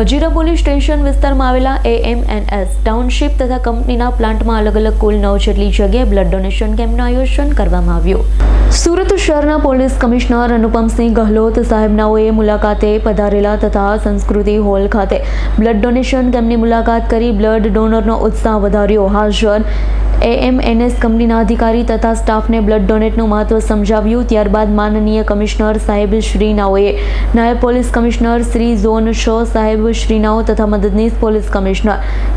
Hazira police station વિસ્તારમાં આવેલા AMNS township તથા કંપનીના પ્લાન્ટમાં અલગ અલગ કુલ નવ જેટલી જગ્યાએ બ્લડ ડોનેશન કેમ્પનું આયોજન કરવામાં આવ્યું. સુરત શહેરના પોલીસ કમિશનર અનુપમસિંહ ગહલોત સાહેબનાઓએ મુલાકાતે પધારેલા તથા સંસ્કૃતિ હોલ ખાતે બ્લડ ડોનેશન કેમ્પની મુલાકાત કરી બ્લડ ડોનરનો ઉત્સાહ વધાર્યો. હાજર એએમએનએસ કંપનીના અધિકારી તથા સ્ટાફને બ્લડ ડોનેટનું મહત્વ સમજાવ્યું. ત્યારબાદ માનનીય કમિશનર સાહેબ શ્રીનાઓએ નાયબ પોલીસ કમિશનર શ્રી ઝોન શો સાહેબ શ્રીનાઓ તથા મદદનીશ પોલીસ કમિશનર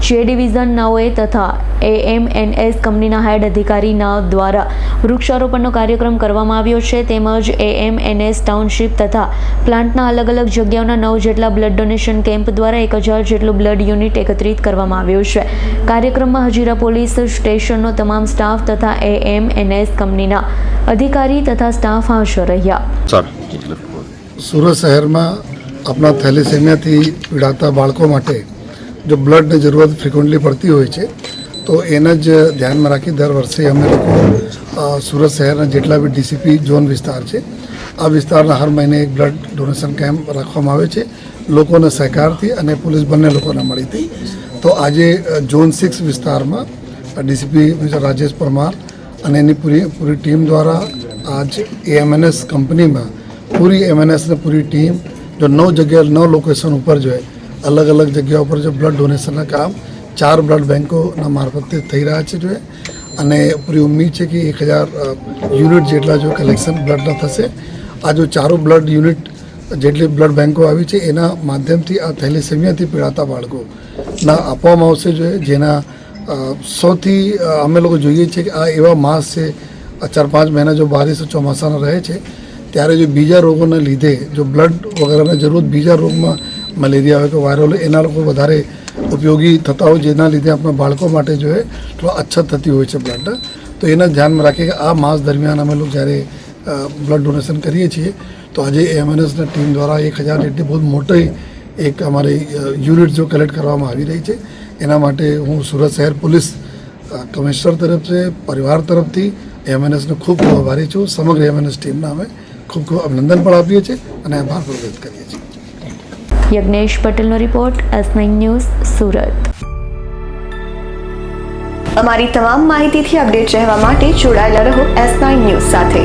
જે ડિવિઝન નાઓએ તથા એએમએનએસ કંપનીના હેડ અધિકારીના દ્વારા વૃક્ષારોપણનો કાર્યક્રમ કરવામાં આવ્યો છે. તેમજ એએમએનએસ ટાઉનશીપ તથા પ્લાન્ટના અલગ અલગ જગ્યાઓના નવ જેટલા બ્લડ ડોનેશન કેમ્પ દ્વારા એક હજાર જેટલું બ્લડ યુનિટ એકત્રિત કરવામાં આવ્યું છે. કાર્યક્રમમાં હજીરા પોલીસ સ્ટેશનનો તમામ સ્ટાફ તથા એએમએનએસ કંપનીના અધિકારી તથા સ્ટાફ હાજર રહ્યા. સુરત શહેરમાં આપણા થેલિસેમિયાથી પીડાતા બાળકો માટે જો બ્લડની જરૂરત ફ્રિકવન્ટલી પડતી હોય છે તો એને જ ધ્યાનમાં રાખી દર વર્ષે અમે લોકો સુરત શહેરના જેટલા બી ડીસીપી ઝોન વિસ્તાર છે આ વિસ્તારના હર મહિને એક બ્લડ ડોનેશન કેમ્પ રાખવામાં આવે છે લોકોના સહકારથી અને પોલીસ બંને લોકોને મળીથી. તો આજે ઝોન સિક્સ વિસ્તારમાં ડીસીપી મિસ્ટર રાજેશ પરમાર અને એની પૂરી પૂરી ટીમ દ્વારા આજ એએમએનએસ કંપનીમાં પૂરી એમએનએસની પૂરી ટીમ જો નવ જગ્યા નવ લોકેશન ઉપર જોઈએ અલગ અલગ જગ્યા ઉપર જો બ્લડ ડોનેશનના કામ ચાર બ્લડ બેન્કોના મારફતે થઈ રહ્યા છે જોઈએ અને પૂરી ઉમ્મીદ છે કે એક હજાર યુનિટ જેટલા જો કલેક્શન બ્લડના થશે. આ જો ચારો બ્લડ યુનિટ જેટલી બ્લડ બેન્કો આવી છે, એના માધ્યમથી આ થેલેસેમિયાથી પીડાતા બાળકોના આપવામાં આવશે જોઈએ જેના સૌથી અમે લોકો જોઈએ છીએ કે આ એવા માસ છે ચાર પાંચ મહિના જો બારિશ ચોમાસાના રહે છે, ત્યારે જો બીજા રોગોને લીધે જો બ્લડ વગેરેની જરૂર બીજા રોગમાં મલેરિયા હોય કે વાયરલ એના લોકો વધારે ઉપયોગી થતા હોય, જેના લીધે આપણા બાળકો માટે જો એ થોડો અછત થતી હોય છે બ્લડ. તો એના ધ્યાનમાં રાખીએ કે આ માસ દરમિયાન અમે લોકો જ્યારે બ્લડ ડોનેશન કરીએ છીએ, તો આજે એમએનએસના ટીમ દ્વારા એક હજાર જેટલી બહુ મોટી એક અમારી યુનિટ જો કલેક્ટ કરવામાં આવી રહી છે. એના માટે હું સુરત શહેર પોલીસ કમિશનર તરફથી પરિવાર તરફથી એમએનએસને ખૂબ ખૂબ આભારી છું. સમગ્ર એમએનએસ ટીમના અમે ખૂબ ખૂબ અભિનંદન પણ આપીએ છીએ અને આભાર પણ વ્યક્ત કરીએ છીએ. યજ્ઞેશ પટેલનો report S nine news Surat. અમારી તમામ માહિતીથી અપડેટ રહેવા માટે જોડાયેલા રહો એસ નાઇન ન્યૂઝ સાથે.